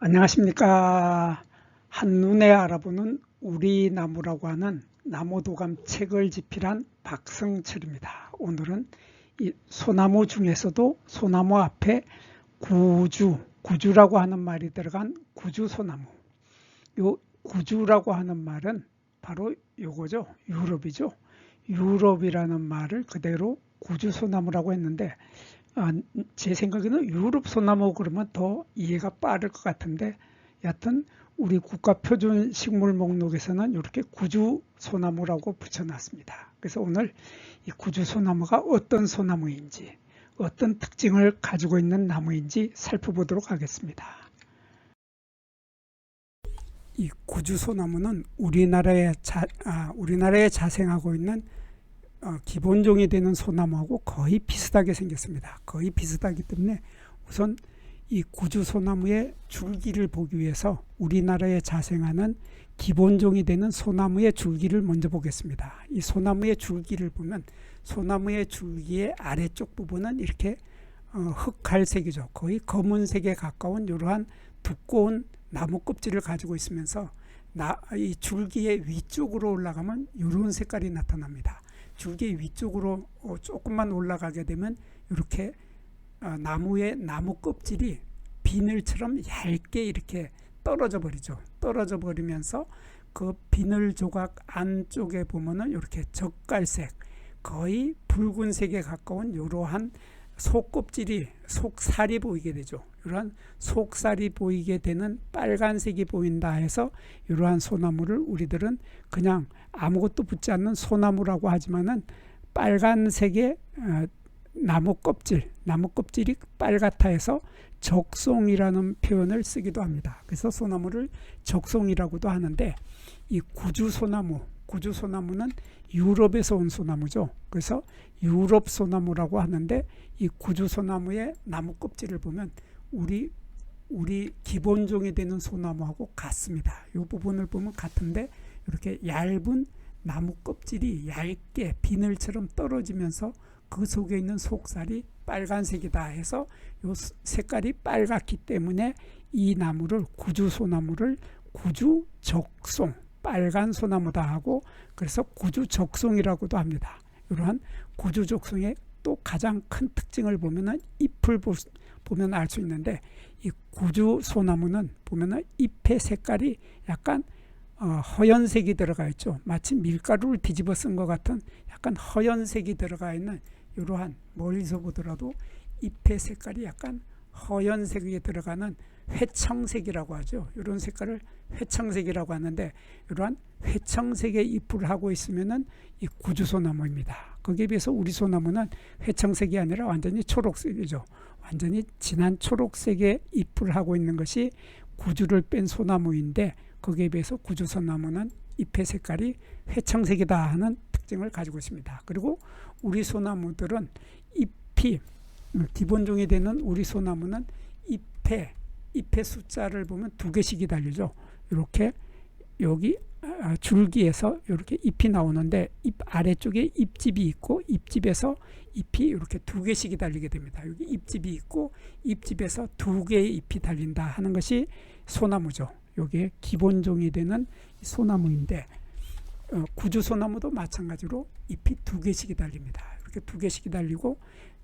안녕하십니까. 한눈에 알아보는 우리 나무라고 하는 나무도감 책을 집필한 박성철입니다. 오늘은 이 소나무 중에서도 소나무 앞에 구주, 구주라고 하는 말이 들어간 구주소나무. 요 구주라고 하는 말은 바로 요거죠. 유럽이죠. 유럽이라는 말을 그대로 구주소나무라고 했는데 아, 제 생각에는 유럽 소나무 그러면 더 이해가 빠를 것 같은데 여하튼 우리 국가 표준 식물 목록에서는 이렇게 구주 소나무라고 붙여놨습니다. 그래서 오늘 이 구주 소나무가 어떤 소나무인지 어떤 특징을 가지고 있는 나무인지 살펴보도록 하겠습니다. 이 구주 소나무는 우리나라에 자, 아, 우리나라에 자생하고 있는 어, 기본종이 되는 소나무하고 거의 비슷하게 생겼습니다. 거의 비슷하기 때문에 우선 이 구주 소나무의 줄기를 보기 위해서 우리나라에 자생하는 기본종이 되는 소나무의 줄기를 먼저 보겠습니다. 이 소나무의 줄기를 보면 소나무의 줄기의 아래쪽 부분은 이렇게 어, 흑갈색이죠. 거의 검은색에 가까운 이러한 두꺼운 나무 껍질을 가지고 있으면서 나, 이 줄기의 위쪽으로 올라가면 이런 색깔이 나타납니다. 줄기 위쪽으로 어, 조금만 올라가게 되면 이렇게 어, 나무의 나무 껍질이 비늘처럼 얇게 이렇게 떨어져 버리죠. 떨어져 버리면서 그 비늘 조각 안쪽에 보면은 이렇게 젓갈색 거의 붉은색에 가까운 이러한 속껍질이 속살이 보이게 되죠. 이러한 속살이 보이게 되는 빨간색이 보인다 해서 이러한 소나무를 우리들은 그냥 아무것도 붙지 않는 소나무라고 하지만은 빨간색의 어, 나무 껍질, 나무 껍질이 빨갛다 해서 적송이라는 표현을 쓰기도 합니다. 그래서 소나무를 적송이라고도 하는데 이 구주 소나무, 구주 소나무는 유럽에서 온 소나무죠. 그래서 유럽 소나무라고 하는데 이 구주 소나무의 나무 껍질을 보면 우리 우리 기본종이 되는 소나무하고 같습니다. 이 부분을 보면 같은데 이렇게 얇은 나무 껍질이 얇게 비늘처럼 떨어지면서 그 속에 있는 속살이 빨간색이다 해서 이 색깔이 빨갛기 때문에 이 나무를 구주 소나무를 구주 적송 빨간 소나무다 하고 그래서 구주 적송이라고도 합니다. 이러한 구주 적송의 또 가장 큰 특징을 보면은 잎을 보면 알 수 있는데 이 구주 소나무는 보면은 잎의 색깔이 약간 어, 허연색이 들어가 있죠. 마치 밀가루를 뒤집어 쓴 것 같은 약간 허연색이 들어가 있는 이러한 멀리서 보더라도 잎의 색깔이 약간 허연색이 들어가는 회청색이라고 하죠. 이런 색깔을 회청색이라고 하는데 이러한 회청색의 잎을 하고 있으면은 이 구주소나무입니다. 거기에 비해서 우리 소나무는 회청색이 아니라 완전히 초록색이죠. 완전히 진한 초록색의 잎을 하고 있는 것이 구주를 뺀 소나무인데 거기에 비해서 구주소나무는 잎의 색깔이 회청색이다 하는 특징을 가지고 있습니다. 그리고 우리 소나무들은 잎이 기본종이 되는 우리 소나무는 잎에 잎의 숫자를 보면 두 개씩이 달리죠. 이렇게 여기 아, 줄기에서 이렇게 잎이 나오는데 잎 아래쪽에 잎집이 있고 잎집에서 잎이 이렇게 두 개씩이 달리게 됩니다. 여기 잎집이 있고 잎집에서 두 개의 잎이 달린다 하는 것이 소나무죠. 여기에 기본종이 되는 소나무인데 어, 구주 소나무도 마찬가지로 잎이 두 개씩이 달립니다. 이렇게 두 개씩이 달리고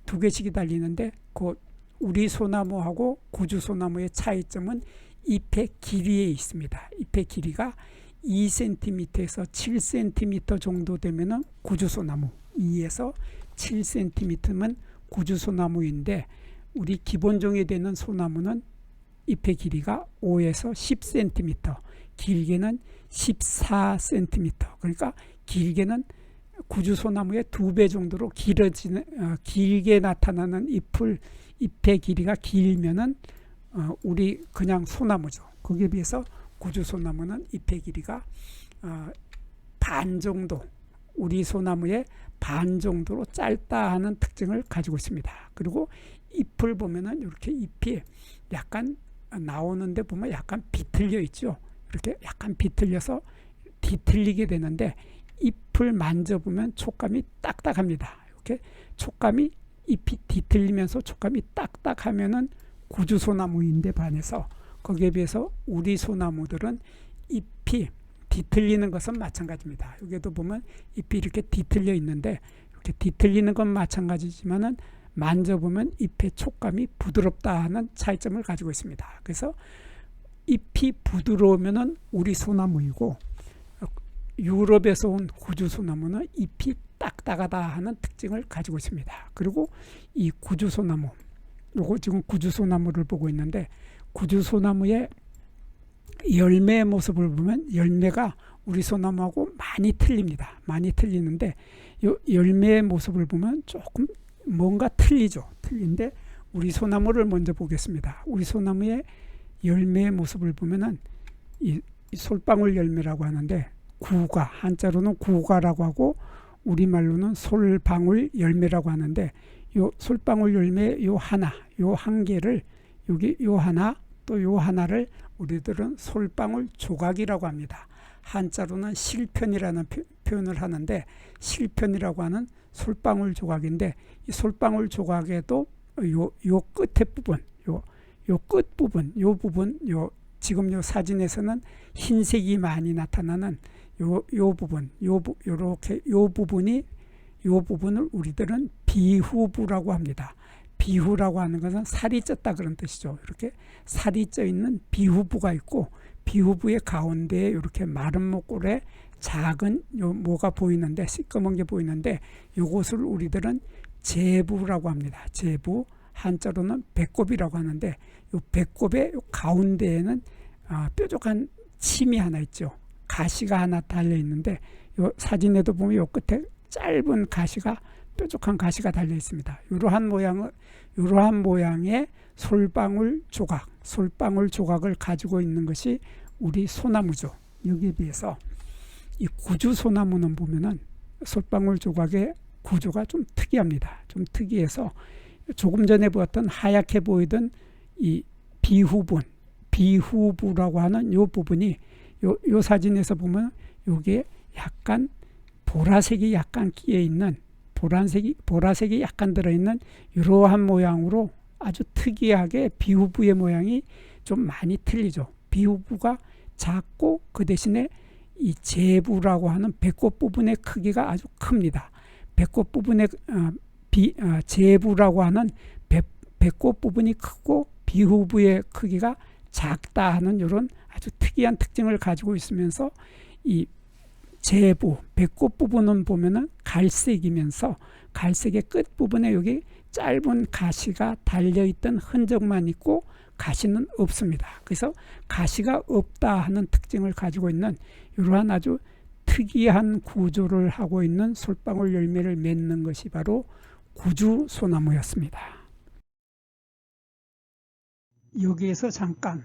두 개씩이 달리는데 그 우리 소나무하고 구주 소나무의 차이점은 잎의 길이에 있습니다. 잎의 길이가 2cm에서 7cm 정도 되면은 구주소나무 2에서 7cm면 구주소나무인데 우리 기본종이 되는 소나무는 잎의 길이가 5에서 10cm 길게는 14cm 그러니까 길게는 구주소나무의 두 배 정도로 길어지는 어, 길게 나타나는 잎을 잎의 길이가 길면은 어, 우리 그냥 소나무죠. 거기에 비해서 구주소나무는 잎의 길이가 어, 반 정도 우리 소나무의 반 정도로 짧다 하는 특징을 가지고 있습니다. 그리고 잎을 보면은 이렇게 잎이 약간 나오는데 보면 약간 비틀려 있죠. 이렇게 약간 비틀려서 뒤틀리게 되는데 잎을 만져보면 촉감이 딱딱합니다. 이렇게 촉감이 잎이 뒤틀리면서 촉감이 딱딱하면은 구주 소나무인데 반해서 거기에 비해서 우리 소나무들은 잎이 뒤틀리는 것은 마찬가지입니다. 여기도 보면 잎이 이렇게 뒤틀려 있는데 이렇게 뒤틀리는 건 마찬가지지만은 만져보면 잎의 촉감이 부드럽다 하는 차이점을 가지고 있습니다. 그래서 잎이 부드러우면은 우리 소나무이고 유럽에서 온 구주 소 나무는 잎이 딱딱하다 하는 특징을 가지고 있습니다. 그리고 이 구주 소 나무, 요거 지금 구주 소 나무를 보고 있는데 구주 소 나무의 열매의 모습을 보면 열매가 우리 소나무하고 많이 틀립니다. 많이 틀리는데 요 열매의 모습을 보면 조금 뭔가 틀리죠. 틀린데 우리 소나무를 먼저 보겠습니다. 우리 소나무의 열매의 모습을 보면은 이, 이 솔방울 열매라고 하는데 구가 한자로는 구가라고 하고 우리말로는 솔방울 열매라고 하는데 요 솔방울 열매 요 하나 요 한 개를 여기 요 하나 또 요 하나를 우리들은 솔방울 조각이라고 합니다. 한자로는 실편이라는 표- 표현을 하는데 실편이라고 하는 솔방울 조각인데 이 솔방울 조각에도 요, 요 끝에 부분 요, 요 끝 부분 요 부분 요 지금 요 사진에서는 흰색이 많이 나타나는 요, 요 부분 요, 부- 요렇게 요 부분이 요 부분을 우리들은 비후부라고 합니다. 비후라고 하는 것은 살이 쪘다 그런 뜻이죠. 이렇게 살이 쪄 있는 비후부가 있고 비후부의 가운데에 이렇게 마른 목골에 작은 요 뭐가 보이는데 시꺼먼 게 보이는데 요것을 우리들은 제부라고 합니다. 제부 한자로는 배꼽이라고 하는데 요 배꼽의 요 가운데에는 아, 뾰족한 침이 하나 있죠. 가시가 하나 달려 있는데 요 사진에도 보면 요 끝에 짧은 가시가 뾰족한 가시가 달려 있습니다. 이러한 모양을 이러한 모양의 솔방울 조각, 솔방울 조각을 가지고 있는 것이 우리 소나무죠. 여기에 비해서 이 구주 소나무는 보면은 솔방울 조각의 구조가 좀 특이합니다. 좀 특이해서 조금 전에 보았던 하얗게 보이던 이 비후분, 비후부라고 하는 요 부분이 요, 요 사진에서 보면 요게 약간 보라색이 약간 끼어 있는 보라색이 보라색이 약간 들어 있는 이러한 모양으로 아주 특이하게 비후부의 모양이 좀 많이 틀리죠. 비후부가 작고 그 대신에 이 제부라고 하는 배꼽 부분의 크기가 아주 큽니다. 배꼽 부분의 어, 비, 어, 제부라고 하는 배, 배꼽 부분이 크고 비후부의 크기가 작다 하는 이런 아주 특이한 특징을 가지고 있으면서 이 제부 배꼽 부분은 보면은 갈색이면서 갈색의 끝 부분에 여기 짧은 가시가 달려 있던 흔적만 있고 가시는 없습니다. 그래서 가시가 없다 하는 특징을 가지고 있는 이러한 아주 특이한 구조를 하고 있는 솔방울 열매를 맺는 것이 바로 구주 소나무였습니다. 여기에서 잠깐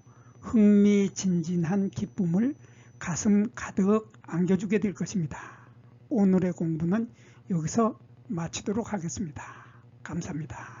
흥미진진한 기쁨을 가슴 가득 안겨주게 될 것입니다. 오늘의 공부는 여기서 마치도록 하겠습니다. 감사합니다.